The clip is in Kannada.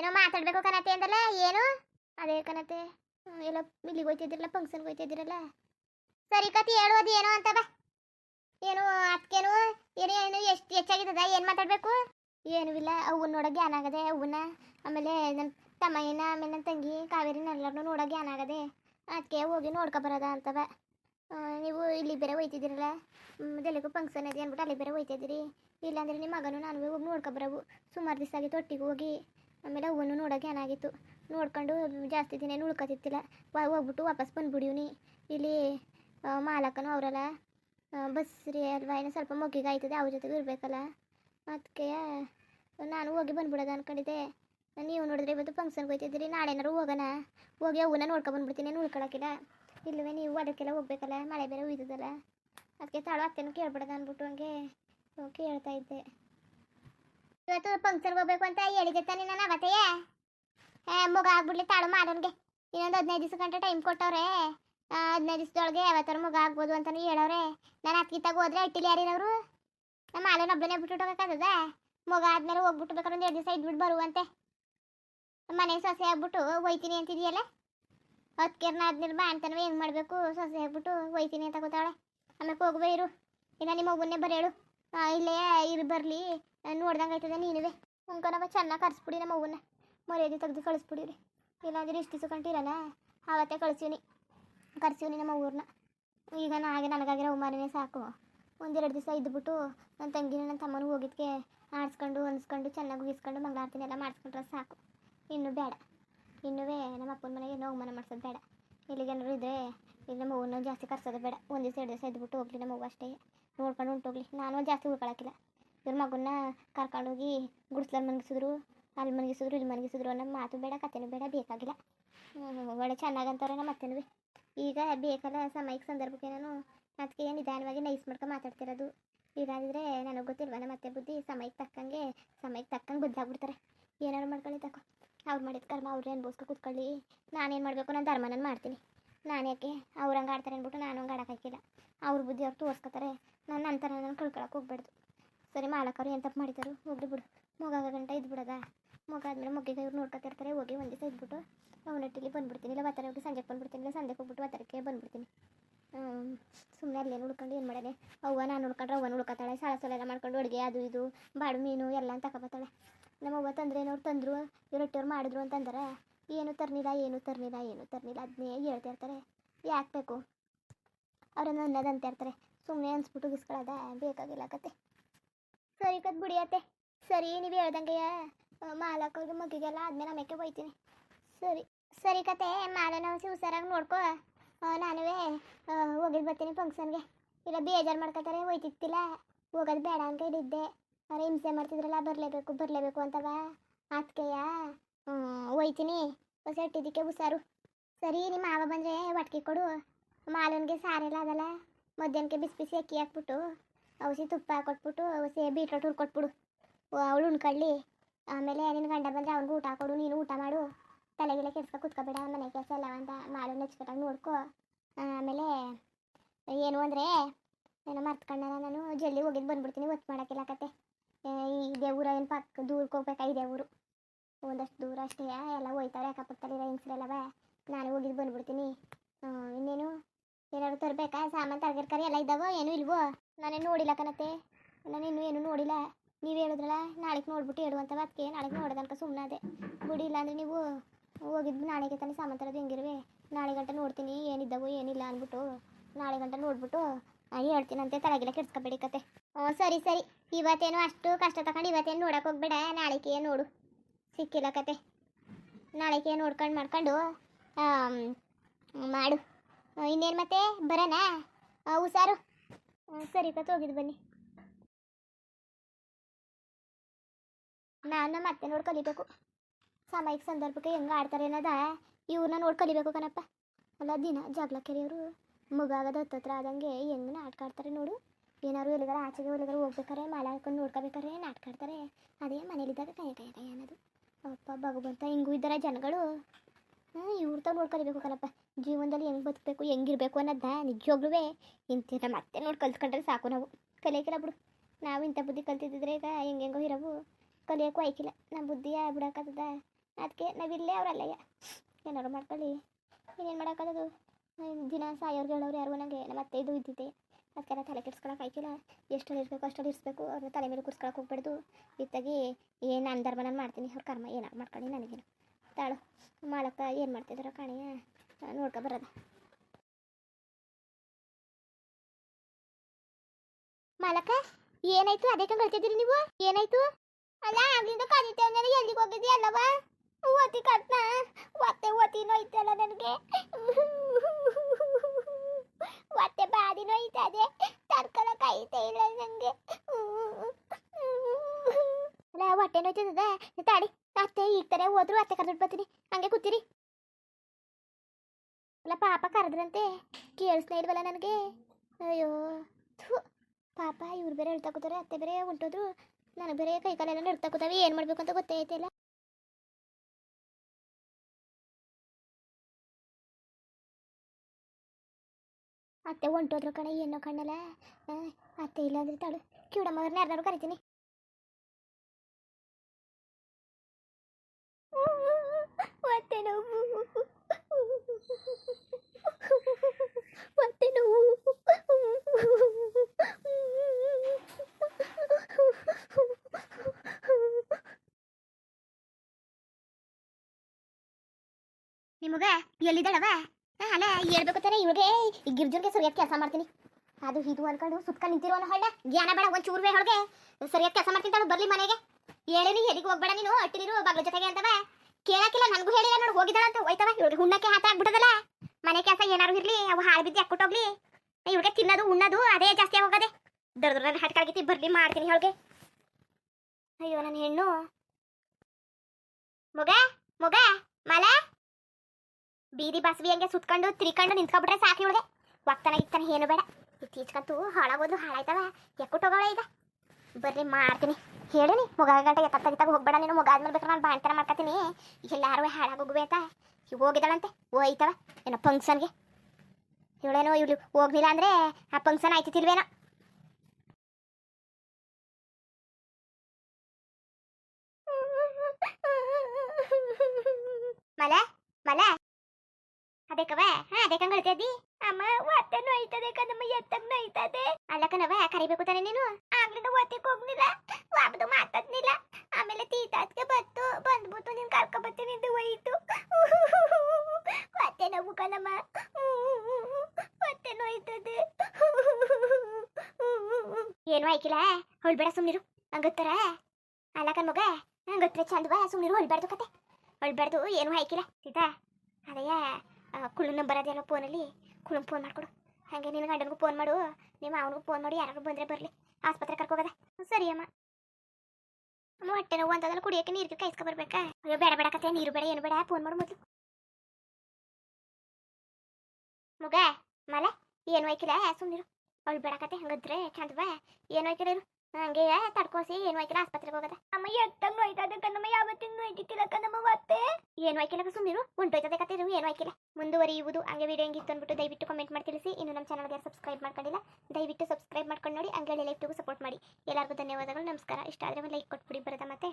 ಏನೋ ಮಾತಾಡ್ಬೇಕು ಕಣತೆ ಅಂದಲ್ಲ, ಏನು? ಅದೇ ಕಣತೆ ಎಲ್ಲ ಇಲ್ಲಿಗೆ ಹೋಯ್ತಿದ್ರಲ್ಲ ಫಂಕ್ಷನ್ಗೆ ಹೋಯ್ತಿದ್ದೀರಲ್ಲ ಸರಿ ಕತಿ ಹೇಳು ಅದು ಏನೋ ಅಂತ ಬಾ. ಏನು ಅದಕ್ಕೇನು ಏನು ಏನು ಎಷ್ಟು ಹೆಚ್ಚಾಗಿದ್ದದ? ಏನು ಮಾತಾಡಬೇಕು? ಏನೂ ಇಲ್ಲ ಅವನ್ನ ನೋಡೋ ಜ್ಞಾನ ಆಗದೆ ಅವನ್ನ ಆಮೇಲೆ ನನ್ನ ತಮ್ಮಯ್ಯನ, ಆಮೇಲೆ ನನ್ನ ತಂಗಿ, ಕಾವೇರಿನ ಎಲ್ಲರನ್ನೂ ನೋಡೋ ಜ್ಞಾನ ಆಗದೆ ಅದಕ್ಕೆ ಹೋಗಿ ನೋಡ್ಕೊ ಬರೋದ ಅಂತವ ನೀವು ಇಲ್ಲಿ ಬೇರೆ ಹೋಯ್ತಿದ್ದೀರಲ್ಲ? ದೆಲ್ಲಿಗೂ ಫಂಕ್ಷನ್ ಇದೆ ಅಂದ್ಬಿಟ್ಟು ಅಲ್ಲಿ ಬೇರೆ ಹೋಯ್ತಿದ್ದೀರಿ. ಇಲ್ಲಾಂದ್ರೆ ನಿಮ್ಮ ಮಗನೂ ನಾನು ಹೋಗಿ ನೋಡ್ಕೊ ಬರೋವು. ಸುಮಾರು ದಿವಸ ಆಗಿತ್ತು ಒಟ್ಟಿಗೆ ಹೋಗಿ ಆಮೇಲೆ ಅವನು ನೋಡೋಕೆ ಏನಾಗಿತ್ತು? ನೋಡ್ಕೊಂಡು ಜಾಸ್ತಿ ದಿನ ಏನು ಉಳ್ಕೊತಿತ್ತಿಲ್ಲ. ಹೋಗ್ಬಿಟ್ಟು ವಾಪಸ್ ಬಂದ್ಬಿಡೀವ್ನಿ ಇಲ್ಲಿ ಮಾಲಕನು ಅವರಲ್ಲ ಬಸ್ ರೀ ಅಲ್ವಾ? ಏನೋ ಸ್ವಲ್ಪ ಮೊಗ್ಗಿಗೆ ಆಯ್ತದೆ, ಅವ್ರ ಜೊತೆಗೆ ಇರಬೇಕಲ್ಲ? ಅದಕ್ಕೆ ನಾನು ಹೋಗಿ ಬಂದ್ಬಿಡೋದು ಅನ್ಕೊಂಡಿದ್ದೆ. ನೀವು ನೋಡಿದ್ರೆ ಇವತ್ತು ಫಂಕ್ಷನ್ಗೆ ಹೋಯ್ತಿದ್ದೀರಿ ನಾಳೆನಾರು ಹೋಗೋಣ? ಹೋಗಿ ಅವನ್ನ ನೋಡ್ಕೊ ಬಂದ್ಬಿಡ್ತೀನಿ ಏನು ಉಳ್ಕೊಳಕ್ಕಿಲ್ಲ. ಇಲ್ಲವೇ, ನೀವು ಅದಕ್ಕೆಲ್ಲ ಹೋಗ್ಬೇಕಲ್ಲ, ಮಳೆ ಬೇರೆ ಉಯ್ದದಲ್ಲ. ಅದಕ್ಕೆ ತಾಳು ಅತ್ತೆನೂ ಕೇಳ್ಬಿಡೋದು ಅಂದ್ಬಿಟ್ಟು ಹೋಗಿ ಕೇಳ್ತಾ ಇದ್ದೆ. ಇವತ್ತು ಫಂಕ್ಷನ್ಗೆ ಹೋಗ್ಬೇಕು ಅಂತ ಹೇಳಿದ್ದೆ ತಾನೆ ನಾನು ಅವತ್ತೇ. ಏ, ಮಗ ಆಗ್ಬಿಡ್ಲಿ ತಾಳು ಮಾಡೋನ್ಗೆ. ಇನ್ನೊಂದು ಹದಿನೈದು ದಿವಸ ಗಂಟೆ ಟೈಮ್ ಕೊಟ್ಟವ್ರೆ. ಹದಿನೈದು ದಿವಸದೊಳಗೆ ಯಾವತ್ತಾರ ಮಗ ಆಗ್ಬೋದು ಅಂತ ಹೇಳೋರೆ ನಾನು ಅತ್ಕಿತ್ತಾಗ ಹೋದ್ರೆ ಇಟ್ಟಿಲಿ ಯಾರಿನವರು ನಮ್ಮ ಮಾಲನ ಒಬ್ಬನೇ ಬಿಟ್ಟು ಹೋಗಕ್ಕದ ಮಗ ಆದ್ಮೇಲೆ ಹೋಗ್ಬಿಟ್ಟು ಬೇಕಾದ್ರೆ ಒಂದು ಎರಡು ದಿವಸ ಇದ್ಬಿಟ್ಟು ಬರುವಂತೆ. ಮನೆ ಸೊಸೆ ಆಗ್ಬಿಟ್ಟು ಹೋಯ್ತೀನಿ ಅಂತಿದೆಯಲ್ಲ? ಹೊತ್ಕೇರ್ನ ಆದ್ಮೇಲೆ ಬಾ ಅಂತಾನೆ ಹೆಂಗೆ ಮಾಡಬೇಕು? ಸೊಸೆ ಆಗ್ಬಿಟ್ಟು ಹೋಯ್ತೀನಿ ಅಂತ ಗೊತ್ತಾಳೆ ಆಮೇಲೆ ಹೋಗ್ಬೇ ಇರು. ಇಲ್ಲ ನಿಮ್ಮ ಮಗುನೇ ಬರೇಳು ಇಲ್ಲೇ ಇರು ಬರಲಿ. ನೋಡ್ದಂಗೆ ಆಯ್ತದೆ ನೀನುವೆ. ಉಂಕನವ ಚೆನ್ನಾಗಿ ಕರ್ಸ್ಬಿಡಿ ನಮ್ಮ ಅವ್ವನ್ನ. ಮರ್ಯಾದೆ ತೆಗೆದು ಕಳಿಸ್ಬಿಡಿರಿ. ಇಲ್ಲಾಂದ್ರೆ ಇಷ್ಟು ದಿವಸ ಕಂಟಿರಲ್ಲ ಆವತ್ತೇ ಕಳಿಸೀನಿ ಕರ್ಸೀನಿ ನಮ್ಮ ಊರನ್ನ ಈಗ ಹಾಗೆ ನನಗಾಗಿರೋ ಅವಮಾನನೇ ಸಾಕು. ಒಂದೆರಡು ದಿವಸ ಇದ್ಬಿಟ್ಟು ನನ್ನ ತಂಗಿನ ನನ್ನ ತಮ್ಮನ ಹೋಗಿದ್ಕೆ ಆಡಿಸ್ಕೊಂಡು, ಹೊನ್ಸ್ಕೊಂಡು, ಚೆನ್ನಾಗಿ ಉಗಿಸ್ಕೊಂಡು ಮಂಗಳಾರತಿನ ಎಲ್ಲ ಮಾಡಿಸ್ಕೊಂಡ್ರೆ ಸಾಕು. ಇನ್ನು ಬೇಡ. ಇನ್ನುವೇ ನಮ್ಮ ಅಪ್ಪನ ಮನೆಗೆ ಏನೋ ಅವಮಾನ ಮಾಡ್ಸೋದು ಬೇಡ. ಇಲ್ಲಿಗೇನಾದ್ರು ಇದ್ದರೆ ಇಲ್ಲಿ ನಮ್ಮ ಊರನ್ನ ಜಾಸ್ತಿ ಕರ್ಸೋದು ಬೇಡ. ಒಂದು ದಿವಸ ಎರಡು ದಿವಸ ಇದ್ಬಿಟ್ಟು ಹೋಗ್ಲಿ ನಮ್ಮ ಅವ್ವ ಅಷ್ಟೇ. ನೋಡ್ಕೊಂಡು ಹೊಂಟೋಗ್ಲಿ. ನಾನು ಜಾಸ್ತಿ ಉಳ್ಕೊಳಕ್ಕಿಲ್ಲ. ಇವ್ರ ಮಗನ್ನ ಕರ್ಕೊಂಡೋಗಿ ಗುಡಿಸ್ಲಲ್ಲಿ ಮನಗಿಸಿದ್ರು, ಅಲ್ಲಿ ಮನಗಿಸಿದ್ರು, ಇಲ್ಲಿ ಮನಗಿಸಿದ್ರು ಅನ್ನೋ ಮಾತು ಬೇಡ, ಕತೆನೂ ಬೇಡ, ಬೇಕಾಗಿಲ್ಲ. ಒಳ್ಳೆ ಚೆನ್ನಾಗಂತವ್ರೆ ನಮ್ಮ ಅತ್ತೆನೂ ಈಗ ಬೇಕಲ್ಲ ಸಮಯಕ್ಕೆ ಸಂದರ್ಭಕ್ಕೆ ನಾನು ಅದಕ್ಕೆ ನಿಧಾನವಾಗಿ ನೈಸ್ ಮಾಡ್ಕೊಂಡು ಮಾತಾಡ್ತಿರೋದು. ಇದಾದ್ರೆ ನನಗೆ ಗೊತ್ತಿಲ್ವ ನಮ್ಮ ಅತ್ತೆ ಬುದ್ಧಿ ಸಮಯಕ್ಕೆ ತಕ್ಕಂಗೆ ಸಮಯಕ್ಕೆ ತಕ್ಕಂಗೆ ಬದಲಾಗ್ಬಿಡ್ತಾರೆ. ಏನಾದ್ರು ಮಾಡ್ಕೊಳ್ಳಿ ತಕೋ. ಅವ್ರು ಮಾಡಿದ ಕರ್ಮ ಅವ್ರೇ ಅನ್ಬೋಸ್ಕೊ ಕೂತ್ಕೊಳ್ಳಿ. ನಾನೇನು ಮಾಡಬೇಕು, ನಾನು ಧರ್ಮ ನಾನು ಮಾಡ್ತೀನಿ. ನಾನು ಯಾಕೆ ಅವ್ರು ಹಂಗೆ ಆಡ್ತಾರೆ ಅಂದ್ಬಿಟ್ಟು ನಾನು ಹಂಗೆ ಆಡೋಕ್ಕಾಗಿಲ್ಲ ಅವ್ರ ಬುದ್ಧಿ ಅವ್ರು ತೋರಿಸ್ಕೊತಾರೆ. ನಾನು ನಂತರ ನಾನು ಕಳ್ಕೊಳಕ್ಕೆ ಹೋಗ್ಬಾರ್ದು ಸರಿ ಮಾಲಕರು ಏನು ತಪ್ಪು ಮಾಡಿದರು ಹೋಗ್ಲಿ ಬಿಡು. ಮೊಗಾಗ ಗಂಟ ಇದ್ಬಿಡದ ಮೊಗ ಆದಮೇಲೆ ಮೊಗ್ಗಿಗೆ ಇವ್ರು ನೋಡ್ಕೊತಿರ್ತಾರೆ ಹೋಗಿ ಒಂದು ದಿವಸ ಇದ್ಬಿಟ್ಟು ಅವನೊಟ್ಟಿಗೆ ಬಂದ್ಬಿಡ್ತೀನಿ. ಇಲ್ಲ ಒತ್ತಾರೆ ಹೋಗಿ ಸಂಜೆಗೆ ಬಂದ್ಬಿಡ್ತೀನಿ. ಇಲ್ಲ ಸಂಜೆಗೆ ಹೋಗ್ಬಿಟ್ಟು ಒತ್ತರಕ್ಕೆ ಬಂದ್ಬಿಡ್ತೀನಿ. ಸುಮ್ಮನೆ ಅಲ್ಲೇನು ಉಳ್ಕೊಂಡು ಏನು ಮಾಡದೆ? ಅವ್ವ ನಾನು ಉಳ್ಕೊಂಡ್ರೆ ಅವ್ವನ ಉಳ್ಕೊತಾಳೆ. ಸಾಲ ಸಾಲ ಎಲ್ಲ ಮಾಡ್ಕೊಂಡು ಅಡುಗೆ ಅದು ಇದು ಬಾಡು ಮೀನು ಎಲ್ಲ ತಗೊಬತ್ತಾಳೆ. ನಮ್ಮ ಅವ್ವ ತಂದ್ರೆ ಏನವ್ರು ತಂದರು ರೊಟ್ಟಿಯವ್ರು ಮಾಡಿದ್ರು ಅಂತಂದ್ರೆ. ಏನು ತರ್ನಿಲ್ಲ ಏನು ತರ್ನಿಲ್ಲ ಏನು ತರ್ನಿಲ್ಲ. ಅದನ್ನೇ ಹೇಳ್ತಾ ಇರ್ತಾರೆ. ಯಾಕೆ ಬೇಕು? ಅವ್ರನ್ನ ಅನ್ನೋದಂತ ಇರ್ತಾರೆ. ಸುಮ್ಮನೆ ಅನ್ಸ್ಬಿಟ್ಟು ಗಿಸ್ಕೊಳ್ಳೋದ ಬೇಕಾಗಿಲ್ಲ ಕತೆ. ಸರಿ ಕತ್ ಬಿಡಿಯತ್ತೆ ಸರಿ, ನೀವು ಹೇಳ್ದಂಗೆ ಮಾಲಕವ್ರಿಗೆ ಮಗಿಗೆಲ್ಲ ಆದ್ಮೇಲೆ ಆಮೇಲೆ ಹೋಯ್ತೀನಿ. ಸರಿ ಸರಿ ಕತೆ. ಮಾಲನ ಹಸಿ ಹುಷಾರಾಗಿ ನೋಡ್ಕೋ. ನಾನುವೇ ಹೋಗಿದ್ದು ಬರ್ತೀನಿ ಫಂಕ್ಷನ್ಗೆ. ಇಲ್ಲ, ಬೇಜಾರು ಮಾಡ್ಕೊತಾರೆ ಹೋಯ್ತಿತ್ತಿಲ್ಲ ಹೋಗೋದು ಬೇಡ ಅಂತ ಹೇಳಿದ್ದೆ. ಅವ್ರು ಹಿಂಸೆ ಮಾಡ್ತಿದ್ರಲ್ಲ, ಬರಲೇಬೇಕು ಬರಲೇಬೇಕು ಅಂತವ? ಅದಕ್ಕೆಯ ಹೋಯ್ತೀನಿ. ಹೊಸ ಇಟ್ಟಿದ್ದಕ್ಕೆ ಹುಷಾರು. ಸರಿ, ನಿಮ್ಮ ಮಾವ ಬಂದರೆ ಒಟ್ಟಿಗೆ ಕೊಡು. ಮಾಲನ್ಗೆ ಸಾರೆಲ್ಲ ಅದಲ್ಲ. ಮಧ್ಯಾಹ್ನಕ್ಕೆ ಬಿಸಿ ಬಿಸಿ ಅಕ್ಕಿ ಹಾಕ್ಬಿಟ್ಟು, ಔಷಧಿ ತುಪ್ಪ ಕೊಟ್ಬಿಟ್ಟು ಔಷಧಿ ಬೀಟ್ರೋಟ್ ಹುರ್ಕೊಟ್ಬಿಡು. ಅವಳು ಉಣ್ಕೊಳ್ಳಿ. ಆಮೇಲೆ ನಿನ್ನ ಗಂಡ ಬಂದರೆ ಅವ್ನಿಗೆ ಊಟ ಕೊಡು, ನೀನು ಊಟ ಮಾಡು. ತಲೆಗೆಲ್ಲ ಕೆಡ್ಸ್ಕೊ ಕುತ್ಕೊಬೇಡ, ಮನೆ ಕೆಲಸ ಎಲ್ಲ ಅಂತ ಮಾಡು ನೆಚ್ಕಟ್ಟಾಗಿ ನೋಡ್ಕೊ. ಆಮೇಲೆ ಏನು ಅಂದರೆ, ಏನೋ ಮರ್ತ್ಕೊಂಡಲ್ಲ ನಾನು, ಜಲ್ದಿ ಹೋಗಿದ್ದು ಬಂದ್ಬಿಡ್ತೀನಿ ಒತ್ತು ಮಾಡೋಕ್ಕಿಲ್ಲ ಕತೆ. ಇದೇ ದೇವ್ರ ಏನು ಪಕ್ಕ ದೂರಕ್ಕೆ ಹೋಗ್ಬೇಕಾ ಈ ದೇವರು ಒಂದಷ್ಟು ದೂರ ಅಷ್ಟೇ. ಎಲ್ಲ ಹೋಯ್ತಾರೆ ಅಕ್ಕಪಕ್ಕದಲ್ಲಿರೋ ಹೆಂಗ್ಸ್ರೆಲ್ಲವ ನಾನು ಹೋಗಿದ್ದು ಬಂದ್ಬಿಡ್ತೀನಿ. ಇನ್ನೇನು? ಏನಾದ್ರು ತರಬೇಕಾ? ಸಾಮಾನು ತರಕಾರಿ ಎಲ್ಲ ಇದ್ದಾವೋ? ಏನೂ ಇಲ್ವೋ? ನಾನೇನು ನೋಡಿಲ್ಲ ಕಣತ್ತೆ. ನಾನು ಇನ್ನೂ ಏನೂ ನೋಡಿಲ್ಲ. ನೀವು ಹೇಳಿದ್ರಲ್ಲ, ನಾಳೆಗೆ ನೋಡ್ಬಿಟ್ಟು ಹೇಳುವಂತ ಅದಕ್ಕೆ ನಾಳೆಗೆ ನೋಡೋದನ್ಕ ಸುಮ್ಮನೆ ಅದೇ ಬಿಡಿ, ಇಲ್ಲಾಂದ್ರೆ ನೀವು ಹೋಗಿದ್ದು ನಾಳೆಗೆ ತಾನೇ ಸಾಮಾನು ತರೋದು ಹೆಂಗಿರುವೆ? ನಾಳೆ ಗಂಟೆ ನೋಡ್ತೀನಿ, ಏನಿದ್ದಾವೋ, ಏನಿಲ್ಲ ಅಂದ್ಬಿಟ್ಟು. ನಾಳೆ ಗಂಟೆ ನೋಡ್ಬಿಟ್ಟು ಹೇಳ್ತೀನಂತೆ. ತಲೆಗಿಲ್ಲ ಕೆಡ್ಸ್ಕೊಬೇಡಿ ಕತೆ. ಹ್ಞೂ ಸರಿ ಸರಿ. ಇವತ್ತೇನು ಅಷ್ಟು ಕಷ್ಟ ತಗೊಂಡು ಇವತ್ತೇನು ನೋಡಕ್ಕೆ ಹೋಗ್ಬೇಡ. ನಾಳೆಗೆ ನೋಡು. ಸಿಕ್ಕಿಲ್ಲ ಕತೆ ನಾಳೆಗೆ ನೋಡ್ಕೊಂಡು ಮಾಡ್ಕೊಂಡು ಮಾಡು. ಇನ್ನೇನು ಮತ್ತೆ? ಬರೋಣ ಹುಷಾರು. ಸರಿ ಕತೆ ಹೋಗಿದ್ದು ಬನ್ನಿ. ನಾನು ಮತ್ತೆ ನೋಡಿ ಕಲಿಬೇಕು ಸಮಯಕ್ಕೆ ಸಂದರ್ಭಕ್ಕೆ ಹೆಂಗೆ ಆಡ್ತಾರೆ ಅನ್ನೋದ? ಇವ್ರನ್ನ ನೋಡಿ ಕಲಿಬೇಕು ಕಣಪ್ಪ. ಅಲ್ಲ, ದಿನ ಜಗಳ ಕೆರೆಯವರು ಮುಗಾಗದ ಹತ್ತತ್ರ ಆದಂಗೆ ಹೆಂಗೆ ನಾಟಕ ಆಡ್ತಾರೆ ನೋಡು. ಏನಾರು ಎಲ್ಲಿಗಾರ ಆಚೆಗೆ ಎಲ್ಲಿಗಾರ ಹೋಗ್ಬೇಕಾರೆ, ಮಾಲೆ ಹಾಕೊಂಡು ನೋಡ್ಕೋಬೇಕಾರೆ ನಾಟಕ ಅದೇ ಮನೇಲಿದ್ದಾಗ ಕೈ ಕೈ ಕೈ ಅನ್ನೋದು. ಅಪ್ಪ, ಭಗವಂತ ಹಿಂಗೂ ಇದ್ದಾರೆ ಜನಗಳು ಇವ್ರ ತಾವ್ ನೋಡ್ಕೊಳ್ಬೇಕು ಕಣಪ್ಪ. ಜೀವನದಲ್ಲಿ ಹೆಂಗೆ ಬದುಕಬೇಕು, ಹೆಂಗಿರ್ಬೇಕು ಅನ್ನೋದ ನಿಜವಾಗ್ಲೂ ಇಂತಿರ ಮತ್ತೆ ನೋಡಿ ಕಲ್ತ್ಕೊಂಡ್ರೆ ಸಾಕು ನಾವು. ಕಲಿಯಕ್ಕಿಲ್ಲ ಬಿಡು. ನಾವು ಇಂಥ ಬುದ್ಧಿ ಕಲ್ತಿದ್ದಿದ್ರೆ ಈಗ ಹೆಂಗೆಂಗೋ ಇರೋವು. ಕಲಿಯೋಕ್ಕೂ ಆಯ್ಕಿಲ್ಲ. ನಮ್ಮ ಬುದ್ಧಿ ಬಿಡೋಕ್ಕಾಗ್ತದ ಅದಕ್ಕೆ ನಾವಿಲ್ಲೇ ಅವರಲ್ಲಯ್ಯ ಏನಾರು ಮಾಡ್ಕೊಳ್ಳಿ. ಇನ್ನೇನು ಮಾಡೋಕ್ಕಾಗದು ದಿನ ಸಾಯೋರ್ಗೆ ಹೇಳೋರು ಯಾರು ನನಗೆ ನಮ್ಮ ಅತ್ತೆ ಇದು ಇದ್ದಿದ್ದೆ. ಅದಕ್ಕೆಲ್ಲ ತಲೆ ಕೆಡ್ಸ್ಕೊಳಕ್ಕೆ ಆಯ್ತಿಲ್ಲ. ಎಷ್ಟಲ್ಲಿ ಇರಬೇಕು ಅಷ್ಟಲ್ಲಿ ಇರಿಸ್ಬೇಕು. ಅವ್ರನ್ನ ತಲೆ ಮೇಲೆ ಕೂರ್ಸ್ಕೊಳಕ್ಕೆ ಹೋಗ್ಬಾರ್ದು ಇತ್ತಾಗಿ ಏನು ನಾನು ಮಾಡ್ತೀನಿ. ಅವ್ರ ಕರ್ಮ ಏನಾರು ಮಾಡ್ಕೊಳ್ಳಿ ನನಗೇನು. ತಾಳು, ಮಾಲಕ್ಕ ಏನು ಮಾಡ್ತಿದ್ದಾರೋ ಕಾಣಿಯ ನೋಡ್ಕೊ ಬರೋದ. ಮಾಲಕ ಏನಾಯ್ತು? ಅದೇ ಕಂಗ್ ನೀವು? ಏನಾಯ್ತು? ಅಲ್ಲ, ಆಗ್ಲಿಂದ ಕಲಿತೇವೆ ನನಗೆ ಎಲ್ಲಿಗೆ ಹೋಗಿದ್ದೆ ಅಲ್ಲವ? ಓತಿ ಕಟ್ನ? ಒತ್ತೆ ಓತಿ ನೋಯ್ತಲ್ಲ ನನಗೆ? ಒತ್ತೆ ಬಾಡಿ ನೋಯ್ತದೆ. ತಡ್ಕೊಳಕ್ ಐತೆ ಇಲ್ಲ ನಂಗೆ. ಅಲ್ಲ, ಹೊಟ್ಟೆ ನೋಯ್ತದ. ತಾಡಿ ಅತ್ತೆ ತರ ಹೋದ್ರು, ಅತ್ತೆ ಕರೆದ್ಬಿಟ್ಟು ಬರ್ತೀನಿ. ಹಂಗೆ ಕೂತಿರಿ. ಅಲ್ಲ, ಪಾಪ ಕರೆದ್ರಂತೆ. ಕೇಳಿಸ್ನೇ ಇಲ್ವಲ್ಲ ನನಗೆ? ಅಯ್ಯೋ, ಥು. ಪಾಪ ಇವ್ರು ಬೇರೆ ಹೇಳ್ತಾ ಕೂತಾರೆ ಅತ್ತೆ ಬೇರೆ ಹೊಂಟೋದ್ರು. ನನಗೆ ಬೇರೆ ಕೈ ಕಾಲೆಲ್ಲ ನಡ್ತಾ ಕೂತಾವೆ. ಏನು ಮಾಡ್ಬೇಕು ಅಂತ ಗೊತ್ತೇ ಅತ್ತೆ ಹೊಂಟೋದ್ರು ಕಣ ಏನೋ ಕಣ್ಣಲ್ಲ. ಅತ್ತೆ ಇಲ್ಲ ಅಂದ್ರೆ ತಾಳು ಕಿವಡಮ್ಮವ್ರನ್ನ ಯಾರನ್ನಾರು ಕರಿತೀನಿ. ಹೊಟ್ಟೆ ನೋವು. ಮತ್ತೆ ನೋವು. ನಿಮಗ ಎಲ್ಲಿದ್ದಾಳವ? ಆ, ಅಲ್ಲ ಹೇಳ್ಬೇಕು ತಾನೆ ಇವ್ರಿಗೆ ಈ ಗಿರ್ಜನ್ಗೆ ಸರಿಯಾದ ಕೆಲಸ ಮಾಡ್ತೀನಿ. ಅದು ಇದು ಅನ್ಕೊಂಡು ಸುತ್ಕೊಂಡು ನಿಂತಿರೋ ಹೊಳ್ಳ. ಜ್ಞಾನ ಬೇಡ ಒಂದು ಚೂರ್ವೆ ಹೊಳಗೆ. ಸರಿಯಾದ ಕೆಲಸ ಮಾಡ್ತೀನಿ ತಾಳು ಬರ್ಲಿ ಮನೆಗೆ. ಹೇಳಿರಿ ಎಲ್ಲಿಗೆ ಹೋಗ್ಬೇಡ ನೀನು ಅಟ್ಟಿ ನೀರು ಬಾಗ್ಲ ಜೊತೆಗೆ ಅಂತವ. ಕೇಳಕ್ಕಿಲ್ಲ ನನಗೂ ಹೇಳಿಲ್ಲ ನೋಡಿ ಹೋಗಿದ್ದಾಳ ಅಂತ ಹೋಯ್ತವ. ಇವ್ರಿಗೆ ಹುಣ್ಣಕ್ಕೆ ಹಾತ ಆಗ್ಬಿಡದಲ್ಲ ಮನೆ ಕೆಲಸ ಏನಾರು ಇರ್ಲಿ ಅವು ಹಾಳು ಬಿದ್ದು ಹಾಕ್ಬಿಟ್ಟೋಗ್ಲಿ ಇವ್ರಿಗೆ ತಿನ್ನೋದು ಉಣ್ಣೋದು ಅದೇ ಜಾಸ್ತಿ ಆಗೋಗದೆ. ದೊಡ್ಡ ದೊಡ್ಡ ಹಟ್ಕಾಗಿತ್ತಿ ಬರ್ಲಿ ಮಾಡ್ತೀನಿ ಹೇಳ್ಗೆ. ಅಯ್ಯೋ ನನ್ನ ಹೆಣ್ಣು. ಮೊಗ ಮೊಗ ಮಲ. ಬೀದಿ ಬಸ್ವಿ ಹಂಗೆ ಸುತ್ಕೊಂಡು ತಿರ್ಕೊಂಡು ನಿಂತ್ಕೊಬಿಟ್ರೆ ಸಾಕು ಇವಳಿಗೆ. ಒಕ್ತಾನ ಇಕ್ತಾನೆ ಏನು ಬೇಡ. ಇತ್ತೀಚ್ಕಂತೂ ಹಾಳಾಗೋದು ಹಾಳಾಯ್ತವ ಎಕ್ಕುಟ್ಟೋಗಳ ಈಗ. ಬರ್ರಿ ಮಾಡ್ತೀನಿ. ಹೇಳಿನಿ ಮುಗ ಗಂಟೆ ಎತ್ತ ಇತ್ತಾಗ ಹೋಗ್ಬೇಡ ನೀನು. ಮುಗ ಆದ್ಮೇಲೆ ಬೇಕಾದ್ರೆ ನಾನು ಬಾಣ್ತನ ಮಾಡ್ಕೊತೀನಿ. ಎಲ್ಲಾರು ಹಾಳಾಗೋಗುವೆ ಈಗ ಹೋಗಿದ್ದಾಳಂತೆ. ಹೋಯ್ತವ ಏನೋ ಫಂಕ್ಷನ್ಗೆ ಇವಳೇನೋ ಇವಳು ಹೋಗ್ಲಿಲ್ಲ ಅಂದ್ರೆ ಆ ಫಂಕ್ಷನ್ ಆಯ್ತಿಲ್ವೇನೋ ಮಲ ಮಲ ಅದಕ್ಕವ ಹಾ ಅದಕ್ಕಂಗ್ ಹೇಳ್ತಿದ್ದಿ ಅಮ್ಮ, ಒತ್ತೆ ನೋಯ್ತದೆ ಕಣಮ್ಮ ಎತ್ತಗ್ ನೋಯ್ತದೆ. ಅಲ್ಲ ಕರಿಬೇಕು ತಾನೆ ನೀನು? ಆಗ್ಲಿಂದ ಒತ್ತಿಗೆ ಹೋಗ್ಲಿಲ್ಲ ವಾಪದು ಮಾತಾಡ್ನಿಲ್ಲ. ಆಮೇಲೆ ತೀತಾತ್ಗೆ ಬತ್ತು ಬಂದ್ಬಿಟ್ಟು ನಿನ್ ಕರ್ಕೊ ಬರ್ತೀನಿ ಒಯ್ತು ಒತ್ತೆ ನೋವು ಕಣಮ್ಮ. ಒತ್ತೆ ನೋಯ್ತದೆ. ಏನು ಆಯ್ಕಿಲ್ಲ? ಹೊಳ್ಬೇಡ ಸುಮ್ನಿರು. ಹಂಗತ್ತರ? ಅಲ್ಲ ಕಣ್ಮಗ, ಹಂಗತ್ರೆ ಚಂದವ, ಸುಮ್ನಿರು ಹೊಳ್ಬಾರ್ದು ಕತೆ. ಹೊಳ್ಬಾರ್ದು ಏನು ಆಯ್ಕಿಲ್ಲ. ಸೀತಾ ಅದಯ್ಯ ಕುಳು ನಂಬರ್ ಅದೇನೋ ಫೋನಲ್ಲಿ ಕುಳು ಫೋನ್ ಮಾಡ್ಕೊಡು. ಹಾಗೆ ನಿನ್ನ ಗಂಡನಿಗೂ ಫೋನ್ ಮಾಡು. ನಿಮ್ಮ ಅವನಿಗೂ ಫೋನ್ ಮಾಡಿ. ಯಾರು ಬಂದರೆ ಬರಲಿ. ಆಸ್ಪತ್ರೆ ಕರ್ಕೋಗದ. ಸರಿ ಅಮ್ಮ. ಅಮ್ಮ, ಹೊಟ್ಟೆ ನೋವು ಅಂತದಲ್ಲ ಕುಡಿಯೋಕೆ ನೀರಿಗೆ ಕಾಯಿಸ್ಕೊ ಬರ್ಬೇಕಾ? ಅಯ್ಯೋ, ಬೇಡ ಬೇಡ ಕತೆ ನೀರು ಬೇಡ, ಏನು ಬೇಡ. ಫೋನ್ ಮಾಡು ಮೊದಲು. ಮುಗ, ಮಲೆ, ಏನು ಹೋಯ್ಕಿಲ್ಲ ಸುಮ್ಮನಿರು ಅವಳು ಬೇಡ ಕತೆ ಹಂಗದ್ರೆ ಚಂದವ ಏನು ಹೋಯ್ಕಿಲ್ಲ ಇರು ಹಂಗೆ ತಡ್ಕೋಸಿ ಏನು ಹೋಯ್ಕಿಲ್ಲ ಆಸ್ಪತ್ರೆಗೆ ಹೋಗದ. ಅಮ್ಮ, ಎತ್ತಂಗ್ ನೋಯ್ತದೆ ಕಣಮ್ಮ. ಯಾವತ್ತಿಂಗ್ ಮತ್ತೆ ಏನು ಹೋಯ್ಕಿಲ್ಲ ಸುಮ್ಮನಿರು ಉಂಟೋಯ್ತದೆ ಕತೆ ಏನು ಹೋಯ್ಕಿಲ್ಲ ಮುಂದುವರಿಯುವುದು ಹಂಗೆ ವಿಡಿಯೋ ಹೆಂಗಿತ್ತು ಅಂದ್ಬಿಟ್ಟು ದಯವಿಟ್ಟು ಕಮೆಂಟ್ ಮಾಡಿ ತಿಳಿಸಿ. ಇನ್ನು ನಮ್ಮ ಚಾನಲ್ಗೆ ಸಬ್ಸ್ಕ್ರೈಬ್ ಮಾಡ್ಕೊಂಡಿಲ್ಲ, ದಯವಿಟ್ಟು ಸಬ್ಸ್ಕ್ರೈಬ್ ಮಾಡ್ಕೊಂಡು ನೋಡಿ. ಹಂಗೆ ಲೈಫ್ಗೂ ಸಪೋರ್ಟ್ ಮಾಡಿ. ಎಲ್ಲರಿಗೂ ಧನ್ಯವಾದಗಳು, ನಮಸ್ಕಾರ. ಇಷ್ಟ ಆದರೆ ಒಂದು ಲೈಕ್ ಕೊಟ್ಬಿಡಿ, ಬರೋದ ಮತ್ತೆ.